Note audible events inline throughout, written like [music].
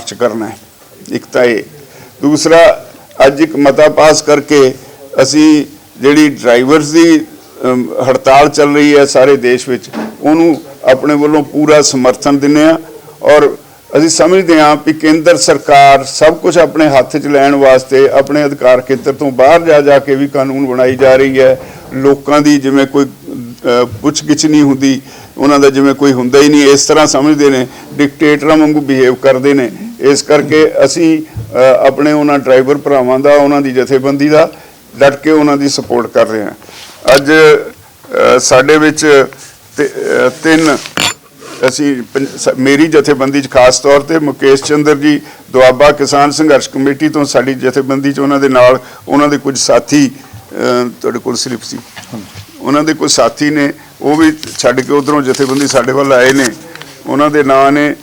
March ਕਰਨਾ ਹੈ। ਇੱਕ ਤਾਂ ਇਹ। ਦੂਸਰਾ, ਅੱਜ ਇੱਕ ਮਤਾ ਪਾਸ ਕਰਕੇ ਅਸੀਂ ਜਿਹੜੀ ਡਰਾਈਵਰਸ ਦੀ ਹੜਤਾਲ ਚੱਲ ਰਹੀ ਹੈ ਸਾਰੇ ਦੇਸ਼ ਵਿੱਚ, ਉਹਨੂੰ ਆਪਣੇ ਵੱਲੋਂ ਪੂਰਾ ਸਮਰਥਨ ਦਿੰਦੇ ਆ ਔਰ ਅਸੀਂ ਸਮਝਦੇ ਹਾਂ ਕਿ ਕੇਂਦਰ ਸਰਕਾਰ ਸਭ ਕੁਝ ਆਪਣੇ ਹੱਥ 'ਚ ਲੈਣ ਵਾਸਤੇ, ਆਪਣੇ ਅਧਿਕਾਰ ਖੇਤਰ ਤੋਂ ਬਾਹਰ ਜਾ ਜਾ ਕੇ ਵੀ ਕਾਨੂੰਨ ਬਣਾਈ ਜਾ ਰਹੀ ਹੈ। ਲੋਕਾਂ ਦੀ ਜਿਵੇਂ ਕੋਈ ਪੁੱਛਗਿੱਛ ਨਹੀਂ ਹੁੰਦੀ, ਉਹਨਾਂ ਦਾ ਜਿਵੇਂ ਕੋਈ ਹੁੰਦਾ ਹੀ ਨਹੀਂ, ਇਸ ਤਰ੍ਹਾਂ ਸਮਝਦੇ ਨੇ ਡਿਕਟੇਟਰਾਂ ਵਾਂਗੂ ਬਿਹੇਵ ਕਰਦੇ ਨੇ। ਇਸ ਕਰਕੇ ਅਸੀਂ ਆਪਣੇ ਉਹਨਾਂ ਡਰਾਈਵਰ ਭਰਾਵਾਂ ਦਾ, ਉਹਨਾਂ ਦੀ ਜਥੇਬੰਦੀ ਦਾ ਡਟ ਕੇ ਉਹਨਾਂ ਦੀ ਸਪੋਰਟ ਕਰ ਰਹੇ ਹਾਂ। ਅੱਜ ਸਾਡੇ ਵਿੱਚ ਤੇ- ਤਿੰਨ ਅਸੀਂ ਪੰਜ- ਮੇਰੀ ਜਥੇਬੰਦੀ 'ਚ ਖਾਸ ਤੌਰ ਤੇ ਮੁਕੇਸ਼ ਚੰਦਰ ਜੀ, ਦੁਆਬਾ ਕਿਸਾਨ ਸੰਘਰਸ਼ ਕਮੇਟੀ ਤੋਂ ਸਾਡੀ ਜਥੇਬੰਦੀ 'ਚ ਉਹਨਾਂ ਦੇ ਨਾਲ ਉਹਨਾਂ ਦੇ ਕੁਝ ਸਾਥੀ ਤੁਹਾਡੇ ਕੋਲ ਸਲਿੱਪ ਸੀ। ਉਹਨਾਂ ਦੇ ਕੁਝ ਸਾਥੀ ਨੇ, ਉਹ ਵੀ ਛੱਡ ਕੇ ਉਧਰੋਂ ਜਥੇਬੰਦੀ ਸਾਡੇ ਵੱਲ ਆਏ ਨੇ। ਉਹਨਾਂ ਦੇ ਨਾਂ ਨੇ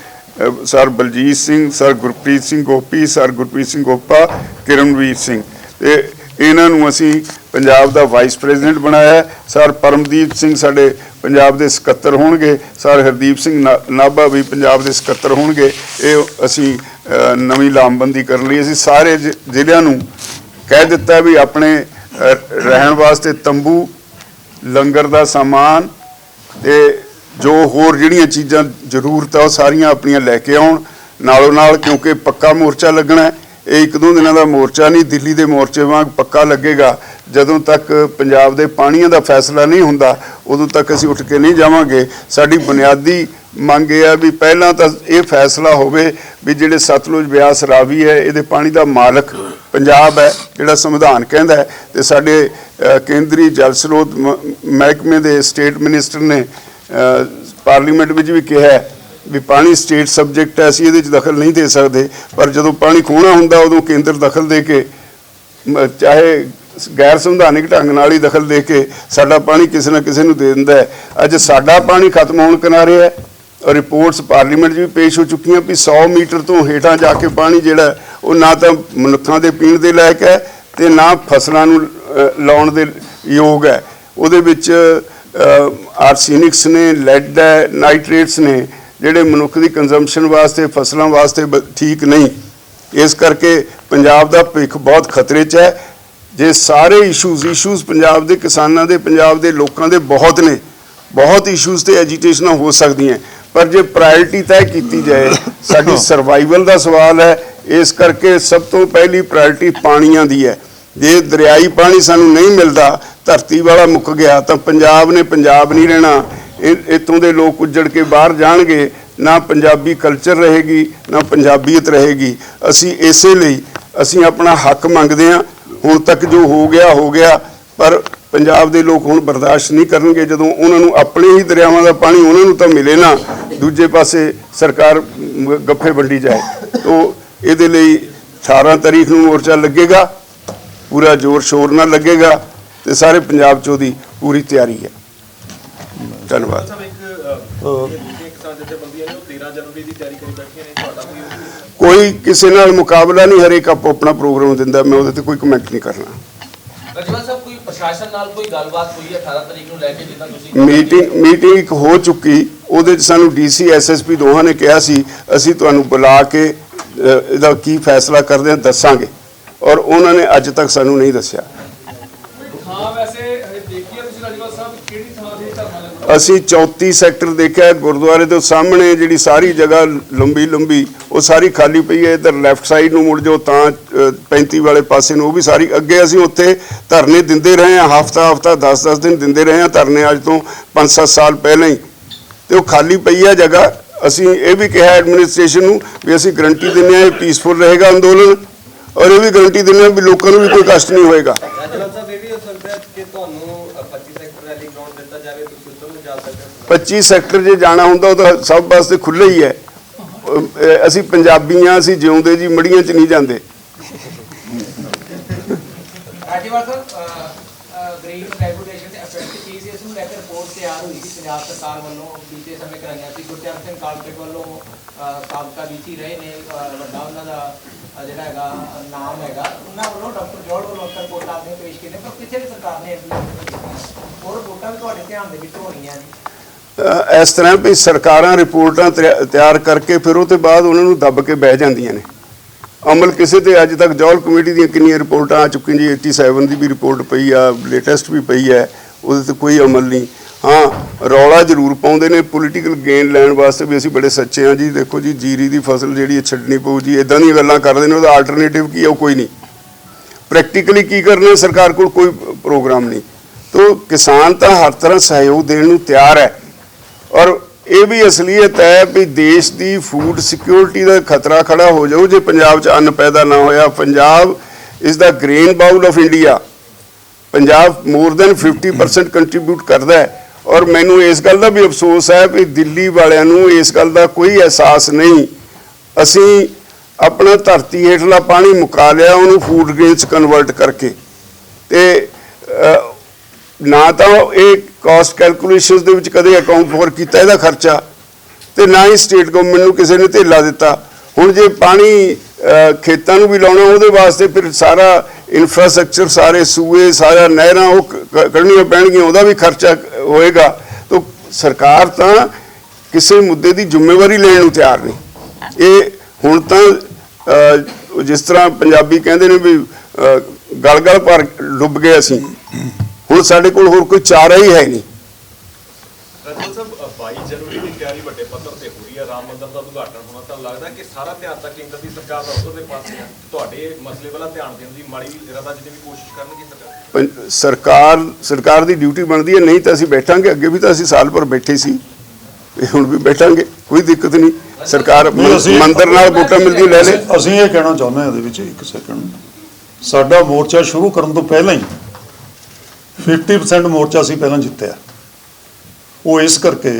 sir Baljit Singh, sir Gurpreet Singh Gopi, sir Gurpreet Singh Gopa, Kiranveer Singh. ਤੇ ਇਹਨਾਂ ਨੂੰ ਅਸੀਂ ਪੰਜਾਬ ਦਾ ਵਾਈਸ ਪ੍ਰੈਜ਼ੀਡੈਂਟ ਬਣਾਇਆ ਸਰ ਪਰਮਦੀਪ ਸਿੰਘ ਸਾਡੇ ਪੰਜਾਬ ਦੇ ਸਕੱਤਰ ਹੋਣਗੇ। ਸਰ ਹਰਦੀਪ ਸਿੰਘ ਨਾਭਾ ਵੀ ਪੰਜਾਬ ਦੇ ਸਕੱਤਰ ਹੋਣਗੇ। ਇਹ ਅਸੀਂ ਨਵੀਂ ਲਾਮਬੰਦੀ ਕਰਨ ਲਈ ਅਸੀਂ ਸਾਰੇ ਜ਼ਿ- ਜ਼ਿਲ੍ਹਿਆਂ ਨੂੰ ਕਹਿ ਦਿੱਤਾ ਵੀ ਆਪਣੇ ਰਹਿਣ ਵਾਸਤੇ ਤੰਬੂ, ਲੰਗਰ ਦਾ ਸਾਮਾਨ ਤੇ ਜੋ ਹੋਰ ਜਿਹੜੀਆਂ ਚੀਜ਼ਾਂ ਜ਼ਰੂਰਤ ਆ, ਉਹ ਸਾਰੀਆਂ ਆਪਣੀਆਂ ਲੈ ਕੇ ਆਉਣ। ਨਾਲੋਂ ਨਾਲ ਕਿਉਂਕਿ ਪੱਕਾ ਮੋਰਚਾ ਲੱਗਣਾ ਇਹ ਇੱਕ ਦੋ ਦਿਨਾਂ ਦਾ ਮੋਰਚਾ ਨਹੀਂ, ਦਿੱਲੀ ਦੇ ਮੋਰਚੇ ਵਾਂਗ ਪੱਕਾ ਲੱਗੇਗਾ। ਜਦੋਂ ਤੱਕ ਪੰਜਾਬ ਦੇ ਪਾਣੀਆਂ ਦਾ ਫੈਸਲਾ ਨਹੀਂ ਹੁੰਦਾ, ਉਦੋਂ ਤੱਕ ਅਸੀਂ ਉੱਠ ਕੇ ਨਹੀਂ ਜਾਵਾਂਗੇ। ਸਾਡੀ ਬੁਨਿਆਦੀ ਮੰਗ ਇਹ ਆ ਵੀ ਪਹਿਲਾਂ ਤਾਂ ਇਹ ਫੈਸਲਾ ਹੋਵੇ ਵੀ ਜਿਹੜੇ ਸਤਲੁਜ ਬਿਆਸ ਰਾਵੀ ਹੈ, ਇਹਦੇ ਪਾਣੀ ਦਾ ਮਾਲਕ ਪੰਜਾਬ ਹੈ, ਜਿਹੜਾ ਸੰਵਿਧਾਨ ਕਹਿੰਦਾ ਹੈ। ਤੇ ਸਾਡੇ ਕੇਂਦਰੀ ਜਲ ਸਰੋਤ ਮ- ਮਹਿਕਮੇ ਦੇ ਸਟੇਟ ਮਿਨਿਸਟਰ ਨੇ ਪਾਰਲੀਮੈਂਟ ਵਿੱਚ ਵੀ ਕਿਹਾ ਹੈ ਵੀ ਪਾਣੀ ਸਟੇਟ ਸਬਜੈਕਟ ਹੈ, ਅਸੀਂ ਇਹਦੇ ਵਿੱਚ ਦਖਲ ਨਹੀਂ ਦੇ ਸਕਦੇ। ਪਰ ਜਦੋਂ ਪਾਣੀ ਖੋਣਾ ਹੁੰਦਾ, ਉਦੋਂ ਕੇਂਦਰ ਦਖਲ ਦੇ ਕੇ ਚਾਹੇ ਗੈਰ ਸੰਵਿਧਾਨਿਕ ਢੰਗ ਨਾਲ ਹੀ ਦਖਲ ਦੇ ਕੇ ਸਾਡਾ ਪਾਣੀ ਕਿਸੇ ਨਾ ਕਿਸੇ ਨੂੰ ਦੇ ਦਿੰਦਾ ਹੈ। ਅੱਜ ਸਾਡਾ ਪਾਣੀ ਖਤਮ ਹੋਣ ਕਿਨਾਰੇ ਹੈ, ਔਰ ਰਿਪੋਰਟਸ ਪਾਰਲੀਮੈਂਟ 'ਚ ਵੀ ਪੇਸ਼ ਹੋ ਚੁੱਕੀਆਂ ਵੀ 100 ਮੀਟਰ ਤੋਂ ਹੇਠਾਂ ਜਾ ਕੇ ਪਾਣੀ ਜਿਹੜਾ, ਉਹ ਨਾ ਤਾਂ ਮਨੁੱਖਾਂ ਦੇ ਪੀਣ ਦੇ ਲਾਇਕ ਹੈ ਤੇ ਨਾ ਫਸਲਾਂ ਨੂੰ ਲਾਉਣ ਦੇ ਯੋਗ ਹੈ। ਉਹਦੇ ਵਿੱਚ ਆਰਸੈਨਿਕਸ ਨੇ ਲੈਡ ਹੈ ਨਾਈਟ੍ਰੇਟਸ ਨੇ ਜਿਹੜੇ ਮਨੁੱਖ ਦੀ ਕੰਜ਼ੰਪਸ਼ਨ ਵਾਸਤੇ ਫਸਲਾਂ ਵਾਸਤੇ ਠੀਕ ਨਹੀਂ ਇਸ ਕਰਕੇ ਪੰਜਾਬ ਦਾ ਭਵਿੱਖ ਬਹੁਤ ਖਤਰੇ 'ਚ ਹੈ। ਜੇ ਸਾਰੇ ਇਸ਼ੂਜ਼ ਇਸ਼ੂਜ਼ ਪੰਜਾਬ ਦੇ ਕਿਸਾਨਾਂ ਦੇ ਪੰਜਾਬ ਦੇ ਲੋਕਾਂ ਦੇ ਬਹੁਤ ਨੇ ਬਹੁਤ ਇਸ਼ੂਜ਼ ਤੇ ਐਜੀਟੇਸ਼ਨਾਂ ਹੋ ਸਕਦੀਆਂ ਪਰ ਜੇ ਪ੍ਰਾਇੋਰਟੀ ਤੈਅ ਕੀਤੀ ਜਾਏ ਸਾਡੀ [coughs] ਸਰਵਾਈਵਲ ਦਾ ਸਵਾਲ ਹੈ। ਇਸ ਕਰਕੇ ਸਭ ਤੋਂ ਪਹਿਲੀ ਪ੍ਰਾਇੋਰਟੀ ਪਾਣੀਆਂ ਦੀ ਹੈ। ਜੇ ਦਰਿਆਈ ਪਾਣੀ ਸਾਨੂੰ ਨਹੀਂ ਮਿਲਦਾ ਧਰਤੀ ਵਾਲਾ ਮੁੱਕ ਗਿਆ ਤਾਂ ਪੰਜਾਬ ਨੇ ਪੰਜਾਬ ਨਹੀਂ ਰਹਿਣਾ। ਇਹ- ਇੱਥੋਂ ਦੇ ਲੋਕ ਉੱਜੜ ਕੇ ਬਾਹਰ ਜਾਣਗੇ, ਨਾ ਪੰਜਾਬੀ ਕਲਚਰ ਰਹੇਗੀ, ਨਾ ਪੰਜਾਬੀਅਤ ਰਹੇਗੀ। ਅਸੀਂ ਇਸੇ ਲਈ ਅਸੀਂ ਆਪਣਾ ਹੱਕ ਮੰਗਦੇ ਹਾਂ। ਹੁਣ ਤੱਕ ਜੋ ਹੋ ਗਿਆ ਹੋ ਗਿਆ, ਪਰ ਪੰਜਾਬ ਦੇ ਲੋਕ ਹੁਣ ਬਰਦਾਸ਼ਤ ਨਹੀਂ ਕਰਨਗੇ। ਜਦੋਂ ਉਹਨਾਂ ਨੂੰ ਆਪਣੇ ਹੀ ਦਰਿਆਵਾਂ ਦਾ ਪਾਣੀ ਉਹਨਾਂ ਨੂੰ ਤਾਂ ਮਿਲੇ ਨਾ, ਦੂਜੇ ਪਾਸੇ ਸਰਕਾਰ ਗੱਫੇ ਵੰਡੀ ਜਾਏ। ਤੋਂ ਇਹਦੇ ਲਈ 18 ਤਾਰੀਖ ਨੂੰ ਮੋਰਚਾ ਲੱਗੇਗਾ। ਪੂਰਾ ਜ਼ੋਰ ਸ਼ੋਰ ਨਾਲ ਲੱਗੇਗਾ। ਤੇ ਸਾਰੇ ਪੰਜਾਬ 'ਚ ਉਹਦੀ ਪੂਰੀ ਤਿਆਰੀ ਹੈ। ਧੰਨਵਾਦ। ਸਾਹਿਬ ਇੱਕ ਅਹ, ਜਿਹੜੀਆਂ ਕਿਸਾਨ ਜਥੇਬੰਦੀਆਂ ਨੇ ਉਹ 13 ਜਨਵਰੀ ਦੀ ਤਿਆਰੀ ਕਰੀ ਬੈਠੀਆਂ ਨੇ ਤੁਹਾਡਾ ਕੋਈ ਕੋਈ ਕਿਸੇ ਨਾਲ ਮੁਕਾਬਲਾ ਨਹੀਂ ਹਰੇਕ ਆਪੋ ਆਪਣਾ ਪ੍ਰੋਗਰਾਮ ਦਿੰਦਾ ਮੈਂ ਉਹਦੇ ਤੇ ਕੋਈ ਕਮੈਂਟ ਨਹੀਂ ਕਰਨਾ। ਰਜਵਾ ਸਾਹਿਬ ਕੋਈ ਪ੍ਰਸ਼ਾਸਨ ਨਾਲ ਕੋਈ ਗੱਲਬਾਤ ਹੋਈ ਹੈ 18 ਤਰੀਕ ਨੂੰ ਲੈ ਕੇ ਜਿੱਦਾਂ ਤੁਸੀਂ ਮੀਟਿੰਗ ਮੀਟਿੰਗ ਇੱਕ ਹੋ ਚੁੱਕੀ ਉਹਦੇ ਚ ਸਾਨੂੰ ਡੀਸੀ ਐਸਐਸਪੀ ਦੋਹਾਂ ਨੇ ਕਿਹਾ ਸੀ ਅਸੀਂ ਤੁਹਾਨੂੰ ਬੁਲਾ ਕੇ ਇਹਦਾ ਕੀ ਫੈਸਲਾ ਕਰਦੇ ਹਾਂ ਦੱਸਾਂਗੇ। ਔਰ ਉਹਨਾਂ ਨੇ ਅੱਜ ਤੱਕ ਸਾਨੂੰ ਨਹੀਂ ਦੱਸਿਆ ਹਾਂ ਵੈਸੇ ਹਜੇ ਦੇਖੀਏ ਤੁਸੀਂ ਰਾਜਵਾ ਸਾਹਿਬ ਕਿਹੜੀ ਥਾਂ ਤੇ ਧਰਨਾ ਲੱਗੂਗਾ ਅਸੀਂ 34 ਸੈਕਟਰ ਦੇਖਿਆ ਗੁਰਦੁਆਰੇ ਦੇ ਸਾਹਮਣੇ ਜਿਹੜੀ ਸਾਰੀ ਜਗ੍ਹਾ ਲੰਬੀ ਲੰਬੀ ਉਹ ਸਾਰੀ ਖਾਲੀ ਪਈ ਹੈ। ਇਧਰ ਲੈਫਟ ਸਾਈਡ ਨੂੰ ਮੁੜ ਜਾਓ ਤਾਂ ਅ, 35 ਵਾਲੇ ਪਾਸੇ ਨੂੰ ਉਹ ਵੀ ਸਾਰੀ ਅੱਗੇ ਅਸੀਂ ਉੱਥੇ ਧਰਨੇ ਦਿੰਦੇ ਰਹੇ ਹਾਂ ਹਫਤਾ ਹਫਤਾ 10-10 ਦਿਨ ਦਿੰਦੇ ਰਹੇ ਹਾਂ ਧਰਨੇ ਅੱਜ ਤੋਂ 5-7 ਸਾਲ ਪਹਿਲਾਂ ਹੀ। ਤੇ ਉਹ ਖਾਲੀ ਪਈ ਹੈ ਜਗ੍ਹਾ। ਅਸੀਂ ਇਹ ਵੀ ਕਿਹਾ ਐਡਮਿਨਿਸਟ੍ਰੇਸ਼ਨ ਨੂੰ ਵੀ ਅਸੀਂ ਗਰੰਟੀ ਦਿੰਦੇ ਹਾਂ ਇਹ ਪੀਸਫੁਲ ਰਹੇਗਾ ਅੰਦੋਲਨ। ਔਰ ਇਹ ਵੀ ਗਰੰਟੀ ਦਿੰਦੇ ਹਾਂ ਵੀ ਲੋਕਾਂ ਨੂੰ ਵੀ ਕੋਈ ਕਸ਼ਟ ਨਹੀਂ ਹੋਏਗਾ ਰਾਜਵੰਤ ਸਾਹਿਬ ਇਹ ਵੀ ਹੋ ਸਕਦਾ ਹੈ ਕਿ ਤੁਹਾਨੂੰ ਅ, 25 ਸੈਕਟਰ ਰੈਲੀ ਗਰਾਊਂਡ ਦਿੱਤਾ ਜਾਵੇ ਤੁਸੀਂ ਉੱਧਰ ਨੂੰ ਜਾ ਸਕਦੇ ਹੋ 25 ਸੈਕਟਰ ਜੇ ਜਾਣਾ ਹੁੰਦਾ, ਉਹ ਤਾਂ ਸਭ ਵਾਸਤੇ ਖੁੱਲ੍ਹਾ ਹੀ ਹੈ। ਅਸੀਂ ਪੰਜਾਬੀਆਂ ਅਸੀਂ ਜਿਉਂਦੇ ਜੀ, ਮੜੀਆਂ 'ਚ ਨਹੀਂ ਜਾਂਦੇ। ਰਾਜੇਵਾਲ ਸਾਹਿਬ ਗ੍ਰੀਨ ਰੈਗੂਲੇਸ਼ਨ ਤੇ ਅਫੈਕਟ ਕੀ ਇਸ ਨੂੰ ਲੈ ਕੇ ਰਿਪੋਰਟ ਤਿਆਰ ਹੋਈ ਸੀ ਪੰਜਾਬ ਸਰਕਾਰ ਵੱਲੋਂ, ਬੀਤੇ ਸਮੇਂ ਕਰਾਈਆਂ ਸੀ। ਗੁਰਚਰਨ ਸਿੰਘ ਕਾਲਪੇਟ ਵੱਲੋਂ ਸਾਬਕਾ ਡੀਸੀ ਰਹੇ ਨੇ ਵੱਡਾ ਉਹਨਾਂ ਦਾ ਜਿਹੜਾ ਹੈਗਾ, ਨਾਮ ਹੈਗਾ। ਉਹਨਾਂ ਵੱਲੋਂ ਡਾਕਟਰ ਜੋੜ ਵੱਲੋਂ ਰਿਪੋਰਟ ਆਪਨੇ ਪੇਸ਼ ਕੀਤੇ ਪਰ ਕਿਸੇ ਸਰਕਾਰ ਨੇ implement ਰਿਪੋਰਟਾਂ ਤੁਹਾਡੇ ਧਿਆਨ ਦੇ ਵਿੱਚ ਹੋਣੀਆਂ ਜੀ ਇਸ ਤਰ੍ਹਾਂ ਵੀ ਸਰਕਾਰਾਂ ਰਿਪੋਰਟਾਂ ਤਿਆ- ਤਿਆਰ ਕਰਕੇ ਫਿਰ ਉਹ ਤੋਂ ਬਾਅਦ ਉਹਨਾਂ ਨੂੰ ਦੱਬ ਕੇ ਬਹਿ ਜਾਂਦੀਆਂ ਨੇ। ਅਮਲ ਕਿਸੇ ਤੇ ਅੱਜ ਤੱਕ ਜੌਲ ਕਮੇਟੀ ਦੀਆਂ ਕਿੰਨੀਆਂ ਰਿਪੋਰਟਾਂ ਆ ਚੁੱਕੀਆਂ ਜੀ 87 ਦੀ ਵੀ ਰਿਪੋਰਟ ਪਈ ਆ, ਲੇਟੈਸਟ ਵੀ ਪਈ ਹੈ, ਉਹਦੇ ਤੇ ਕੋਈ ਅਮਲ ਨਹੀਂ। ਹਾਂ, ਰੌਲਾ ਜ਼ਰੂਰ ਪਾਉਂਦੇ ਨੇ ਪੋਲੀਟੀਕਲ ਗੇਨ ਲੈਣ ਵਾਸਤੇ ਵੀ ਅਸੀਂ ਬੜੇ ਸੱਚੇ ਹਾਂ ਜੀ। ਦੇਖੋ ਜੀ, ਜੀਰੀ ਦੀ ਫਸਲ ਜਿਹੜੀ ਹੈ ਛੱਡਣੀ ਪਊ ਜੀ ਇਦਾਂ ਦੀਆਂ ਗੱਲਾਂ ਕਰਦੇ ਨੇ, ਉਹਦਾ ਆਲਟਰਨੇਟਿਵ ਕੀ ਆ, ਉਹ ਕੋਈ ਨਹੀਂ। ਪ੍ਰੈਕਟੀਕਲੀ ਕੀ ਕਰਨਾ ਸਰਕਾਰ ਕੋਲ ਕੋਈ ਪ੍ਰੋਗਰਾਮ ਨਹੀਂ। ਤੋ ਕਿਸਾਨ ਤਾਂ ਹਰ ਤਰ੍ਹਾਂ ਸਹਿਯੋਗ ਦੇਣ ਨੂੰ ਤਿਆਰ ਹੈ। ਔਰ ਇਹ ਵੀ ਅਸਲੀਅਤ ਹੈ ਵੀ ਦੇਸ਼ ਦੀ ਫੂਡ ਸਿਕਿਉਰਿਟੀ ਦਾ ਖਤਰਾ ਖੜਾ ਹੋ ਜਾਊ, ਜੇ ਪੰਜਾਬ 'ਚ ਅੰਨ ਪੈਦਾ ਨਾ ਹੋਇਆ। Punjab is the grain bowl of India Punjab more than 50% contribute ਕਰਦਾ ਹੈ। ਔਰ ਮੈਨੂੰ ਇਸ ਗੱਲ ਦਾ ਵੀ ਅਫਸੋਸ ਹੈ ਵੀ ਦਿੱਲੀ ਵਾਲਿਆਂ ਨੂੰ ਇਸ ਗੱਲ ਦਾ ਕੋਈ ਅਹਿਸਾਸ ਨਹੀਂ। ਅਸੀਂ ਆਪਣਾ ਧਰਤੀ ਹੇਠਲਾ ਪਾਣੀ ਮੁਕਾ ਲਿਆ, ਉਹਨੂੰ ਫੂਡ ਗ੍ਰੇਨ ਚ ਕਨਵਰਟ ਕਰਕੇ। ਤੇ ਨਾ ਤਾਂ ਇਹ ਕਾਸਟ ਕੈਲਕੂਲੇਸ਼ਨਸ ਦੇ ਵਿੱਚ ਕਦੇ ਅਕਾਊਂਟ ਫੋਰ ਕੀਤਾ ਇਹਦਾ ਖਰਚਾ ਤੇ ਨਾ ਹੀ ਸਟੇਟ ਗਵਰਨਮੈਂਟ ਨੂੰ ਕਿਸੇ ਨੇ ਧੇਲਾ ਦਿੱਤਾ। ਹੁਣ ਜੇ ਪਾਣੀ ਖੇਤਾਂ ਨੂੰ ਵੀ ਲਾਉਣਾ ਉਹਦੇ ਵਾਸਤੇ ਫਿਰ ਸਾਰਾ ਇਨਫਰਾਸਟ੍ਰਕਚਰ ਸਾਰੇ ਸੂਏ ਸਾਰਾ ਨਹਿਰਾਂ ਉਹ ਕ- ਕੱਢਣੀਆਂ ਪੈਣਗੀਆਂ ਉਹਦਾ ਵੀ ਖਰਚਾ ਹੋਏਗਾ। ਤਾਂ ਸਰਕਾਰ ਤਾਂ ਕਿਸੇ ਮੁੱਦੇ ਦੀ ਜ਼ਿੰਮੇਵਾਰੀ ਲੈਣ ਨੂੰ ਤਿਆਰ ਨਹੀਂ। ਇਹ ਹੁਣ ਤਾਂ ਜਿਸ ਤਰ੍ਹਾਂ ਪੰਜਾਬੀ ਕਹਿੰਦੇ ਨੇ ਵੀ ਅਹ, ਗਲ ਗਲ ਭਰ ਡੁੱਬ ਗਏ ਅਸੀਂ। ਹੁਣ ਸਾਡੇ ਕੋਲ ਹੋਰ ਕੋਈ ਚਾਰਾ ਹੀ ਹੈ ਨਹੀਂ। ਰਜਤ ਸਾਹਿਬ ਅ, 22 ਜਨਵਰੀ ਦੀ ਤਿਆਰੀ ਵੱਡੇ ਪੱਧਰ ਤੇ ਹੋ ਰਹੀ ਹੈ ਰਾਮ ਮੰਦਿਰ ਦਾ ਉਦਘਾਟਨ ਹੋਣਾ ਤਾਂ ਲੱਗਦਾ ਕਿ ਸਾਰਾ ਧਿਆਨ ਤਾਂ ਕੇਂਦਰ ਦੀ ਸਰਕਾਰ ਦਾ ਉਧਰ ਦੇ ਪਾਸੇ ਹੈ। ਤੁਹਾਡੇ ਮਸਲੇ ਵਾਲਾ ਧਿਆਨ ਦੇਣ ਦੀ ਮਾੜੀ ਇਰਾਦਾ ਜਿਹਦੀ ਵੀ ਕੋਸ਼ਿਸ਼ ਕਰਨਗੀ ਸਰਕਾਰ ਪੰ- ਸਰਕਾਰ ਸਰਕਾਰ ਦੀ ਡਿਊਟੀ ਬਣਦੀ ਹੈ ਨਹੀਂ ਤਾਂ ਅਸੀਂ ਬੈਠਾਂਗੇ ਅੱਗੇ ਵੀ ਤਾਂ ਅਸੀਂ ਸਾਲ ਭਰ ਬੈਠੇ ਸੀ। ਇਹ ਹੁਣ ਵੀ ਬੈਠਾਂਗੇ ਕੋਈ ਦਿੱਕਤ ਨਹੀਂ। ਸਰਕਾਰ ਮੰਦਰ ਨਾਲ ਵੋਟਾਂ ਮਿਲਦੀ ਲੈ ਲੈ ਅਸੀਂ- ਅਸੀਂ ਇਹ ਕਹਿਣਾ ਚਾਹੁੰਦੇ ਹਾਂ ਇਹਦੇ ਵਿੱਚ ਇੱਕ ਸੈਕਿੰਡ ਸਾਡਾ ਮੋਰਚਾ ਸ਼ੁਰੂ ਕਰਨ ਤੋਂ ਪਹਿਲਾਂ ਹੀ 50% ਮੋਰਚਾ ਅਸੀਂ ਪਹਿਲਾਂ ਜਿੱਤਿਆ। ਉਹ ਇਸ ਕਰਕੇ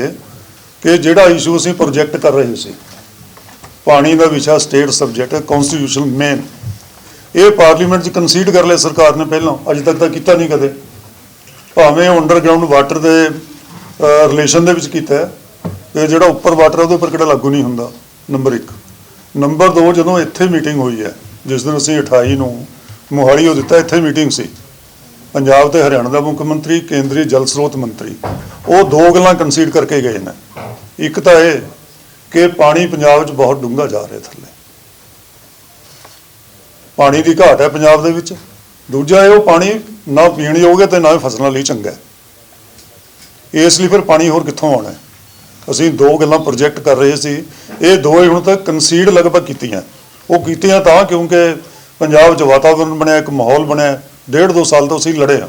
ਕਿ ਜਿਹੜਾ ਇਸ਼ੂ ਅਸੀਂ ਪ੍ਰੋਜੈਕਟ ਕਰ ਰਹੇ ਸੀ, ਪਾਣੀ ਦਾ ਵਿਸ਼ਾ ਸਟੇਟ ਸਬਜੈਕਟ ਹੈ ਕਨਸਟੀਟਿਊਸ਼ਨਲ ਮੇਨ ਇਹ ਪਾਰਲੀਮੈਂਟ 'ਚ ਕੰਸੀਡ ਕਰ ਲਿਆ ਸਰਕਾਰ ਨੇ ਪਹਿਲਾਂ, ਅੱਜ ਤੱਕ ਤਾਂ ਕੀਤਾ ਨਹੀਂ ਕਦੇ। ਭਾਵੇਂ ਅੰਡਰਗਰਾਉਂਡ ਵਾਟਰ ਦੇ ਰਿਲੇਸ਼ਨ ਦੇ ਵਿੱਚ ਕੀਤਾ ਹੈ, ਤੇ ਜਿਹੜਾ ਉੱਪਰ ਵਾਟਰ ਉਹਦੇ ਉੱਪਰ ਕਿਹੜਾ ਲਾਗੂ ਨਹੀਂ ਹੁੰਦਾ ਨੰਬਰ 1 ਨੰਬਰ 2 ਜਦੋਂ ਇੱਥੇ ਮੀਟਿੰਗ ਹੋਈ ਹੈ, ਜਿਸ ਦਿਨ ਅਸੀਂ 28 ਨੂੰ ਮੋਹਾਲੀ ਉਹ ਦਿੱਤਾ, ਇੱਥੇ ਮੀਟਿੰਗ ਸੀ। ਪੰਜਾਬ ਤੇ ਹਰਿਆਣਾ ਦਾ ਮੁੱਖ ਮੰਤਰੀ, ਕੇਂਦਰੀ ਜਲ ਸਰੋਤ ਮੰਤਰੀ, ਉਹ ਦੋ ਗੱਲਾਂ ਕੰਸੀਡ ਕਰਕੇ ਗਏ ਨੇ। ਇੱਕ ਤਾਂ ਇਹ ਕਿ ਪਾਣੀ ਪੰਜਾਬ 'ਚ ਬਹੁਤ ਡੂੰਘਾ ਜਾ ਰਿਹਾ ਥੱਲੇ। ਪਾਣੀ ਦੀ ਘਾਟ ਹੈ ਪੰਜਾਬ ਦੇ ਵਿੱਚ। ਦੂਜਾ ਇਹ ਉਹ ਪਾਣੀ ਨਾ ਪੀਣ ਯੋਗ ਹੈ ਤੇ ਨਾ ਹੀ ਫਸਲਾਂ ਲਈ ਚੰਗਾ ਹੈ। ਇਸ ਲਈ ਫਿਰ ਪਾਣੀ ਹੋਰ ਕਿੱਥੋਂ ਆਉਣਾ ਅਸੀਂ ਦੋ ਗੱਲਾਂ ਪ੍ਰੋਜੈਕਟ ਕਰ ਰਹੇ ਸੀ। ਇਹ ਦੋ ਹੀ ਹੁਣ ਤੱਕ ਕੰਸੀਡ ਲਗਭਗ ਕੀਤੀਆਂ। ਉਹ ਕੀਤੀਆਂ ਤਾਂ ਕਿਉਂਕਿ ਪੰਜਾਬ 'ਚ ਵਾਤਾਵਰਣ ਬਣਿਆ, ਇੱਕ ਮਾਹੌਲ ਬਣਿਆ। ਡੇਢ ਦੋ ਸਾਲ ਤੋਂ ਅਸੀਂ ਲੜੇ ਹਾਂ।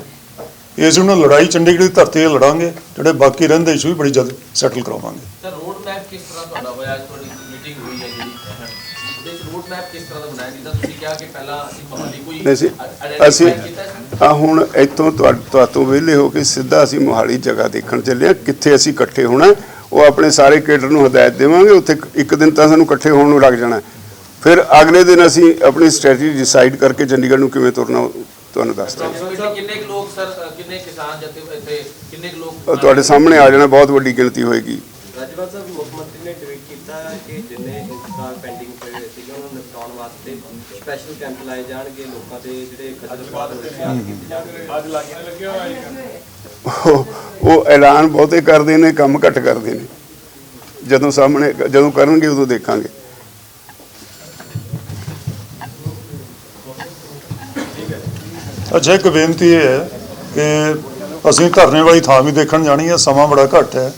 ਇਸ ਨੂੰ ਲੜਾਈ ਚੰਡੀਗੜ੍ਹ ਦੀ ਧਰਤੀ 'ਤੇ ਲੜਾਂਗੇ। ਜਿਹੜੇ ਬਾਕੀ ਰਹਿੰਦੇ ਇਸ਼ੂ ਵੀ ਬੜੀ ਜਲਦ ਸੈਟਲ ਕਰਾਵਾਂਗੇ। ਸਰ ਰੋਡ ਮੈਪ ਕਿਸ ਤਰ੍ਹਾਂ ਤੁਹਾਡਾ ਹੋਇਆ? ਅੱਜ ਤੁਹਾਡੀ ਮੀਟਿੰਗ ਹੋਈ ਹੈ ਜਿਹੜੀ। ਉਹਦੇ ਵਿੱਚ ਰੋਡ ਮੈਪ ਕਿਸ ਤਰ੍ਹਾਂ ਦਾ ਬਣਾਇਆ? ਜਿੱਦਾਂ ਤੁਸੀਂ ਕਿਹਾ ਕਿ ਪਹਿਲਾਂ ਅਸੀਂ ਮੋਹਾਲੀ ਕੋਈ ਅਸੀਂ? ਆ ਹੁਣ ਇੱਥੋਂ ਤੁਹਾਤੋਂ ਵਿਹਲੇ ਹੋ ਕੇ ਸਿੱਧਾ ਅਸੀਂ ਮੋਹਾਲੀ ਜਗ੍ਹਾ ਦੇਖਣ ਚੱਲੇ ਹਾਂ। ਕਿੱਥੇ ਅਸੀਂ ਇਕੱਠੇ ਹੋਣਾ ਉਹ ਆਪਣੇ ਸਾਰੇ ਕੇਡਰ ਨੂੰ ਹਦਾਇਤ ਦੇਵਾਂਗੇ। ਉੱਥੇ ਇੱਕ ਦਿਨ ਤਾਂ ਸਾਨੂੰ ਇਕੱਠੇ ਹੋਣ ਨੂੰ ਲੱਗ ਜਾਣਾ ਫਿਰ ਅਗਲੇ ਦਿਨ ਅਸੀਂ ਆਪਣੀ ਸਟ੍ਰੈਟਜੀ ਡਿਸਾਈਡ ਕਰਕੇ ਚੰਡੀਗੜ੍ਹ ਨੂੰ ਕਿਵੇਂ ਤੁਰਨਾ ਤੁਹਾਨੂੰ ਦੱਸ Approximately ਕਿੰਨੇ ਕੁ ਲੋਕ ਸਰ ਕਿੰਨੇ ਕਿਸਾਨ ਜਥੇ ਇੱਥੇ ਕਿੰਨੇ ਕੁ ਲੋਕ ਤੁਹਾਡੇ ਸਾਹਮਣੇ ਆ ਜਾਣਾ ਬਹੁਤ ਵੱਡੀ ਗਿਣਤੀ ਹੋਏਗੀ। ਰਾਜਪਾਲ ਸਾਹਿਬ ਮੁੱਖ ਮੰਤਰੀ ਨੇ ਟਵੀਟ ਕੀਤਾ ਕਿ ਜਿੰਨੇ ਇੰਤਜ਼ਾਰ ਪੈਂਡਿੰਗ ਪਏ ਹੋਏ ਸੀਗੇ ਉਹਨਾਂ ਨੂੰ ਨਿਪਟਾਉਣ ਵਾਸਤੇ ਸਪੈਸ਼ਲ ਕੈਂਪ ਲਾਏ ਜਾਣਗੇ ਲੋਕਾਂ ਦੇ ਜਿਹੜੇ ਖੱਜਲ ਖੁਆਰ ਹੋ ਰਹੇ ਸੀ ਯਾਦ ਕੀਤੇ ਜਾਣਗੇ। ਅੱਜ ਲਾਗੀਆਂ ਲੱਗਿਆ ਹੋਇਆ ਹੈ ਉਹ ਉਹ ਐਲਾਨ ਬਹੁਤੇ ਕਰਦੇ ਨੇ ਕੰਮ ਘੱਟ ਕਰਦੇ ਨੇ। ਜਦੋਂ ਸਾਹਮਣੇ ਜਦੋਂ ਕਰਨਗੇ ਉਦੋਂ ਦੇਖਾਂਗੇ। ਅੱਛਾ ਇੱਕ ਬੇਨਤੀ ਇਹ ਹੈ ਕਿ ਅਸੀਂ ਧਰਨੇ ਵਾਲੀ ਥਾਂ ਵੀ ਦੇਖਣ ਜਾਣੀ ਹੈ ਸਮਾਂ ਬੜਾ ਘੱਟ ਹੈ।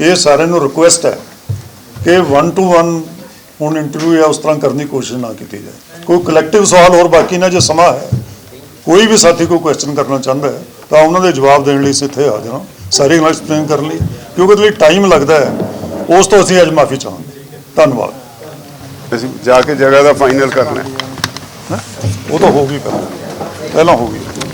ਇਹ ਸਾਰਿਆਂ ਨੂੰ ਰਿਕੁਐਸਟ ਹੈ ਕਿ 1 ਟੂ 1 ਹੁਣ ਇੰਟਰਵਿਊ ਹੈ ਉਸ ਤਰ੍ਹਾਂ ਕਰਨ ਦੀ ਕੋਸ਼ਿਸ਼ ਨਾ ਕੀਤੀ ਜਾਏ। ਕੋਈ ਕਲੈਕਟਿਵ ਸਵਾਲ ਹੋਰ ਬਾਕੀ ਨਾ ਜੇ ਸਮਾਂ ਹੈ ਕੋਈ ਵੀ ਸਾਥੀ ਕੋਈ ਕੁਐਸਚਨ ਕਰਨਾ ਚਾਹੁੰਦਾ ਹੈ ਤਾਂ ਉਹਨਾਂ ਦੇ ਜਵਾਬ ਦੇਣ ਲਈ ਇੱਥੇ ਹਾਜ਼ਰ ਹਾਂ। ਸਾਰੀ ਗੱਲ ਐਕਸਪਲੇਨ ਕਰਨ ਲਈ ਕਿਉਂਕਿ ਉਹਦੇ ਲਈ ਟਾਈਮ ਲੱਗਦਾ ਹੈ। ਉਸ ਤੋਂ ਅਸੀਂ ਅੱਜ ਮਾਫੀ ਚਾਹਾਂਗੇ। ਧੰਨਵਾਦ। ਅਸੀਂ ਜਾ ਕੇ ਜਗ੍ਹਾ ਦਾ ਫਾਈਨਲ ਕਰਨਾ ਹੈ। ਉਹ ਤਾਂ ਹੋ ਗਈ ਪਹਿਲਾਂ ਪਹਿਲਾਂ ਹੋ ਗਈ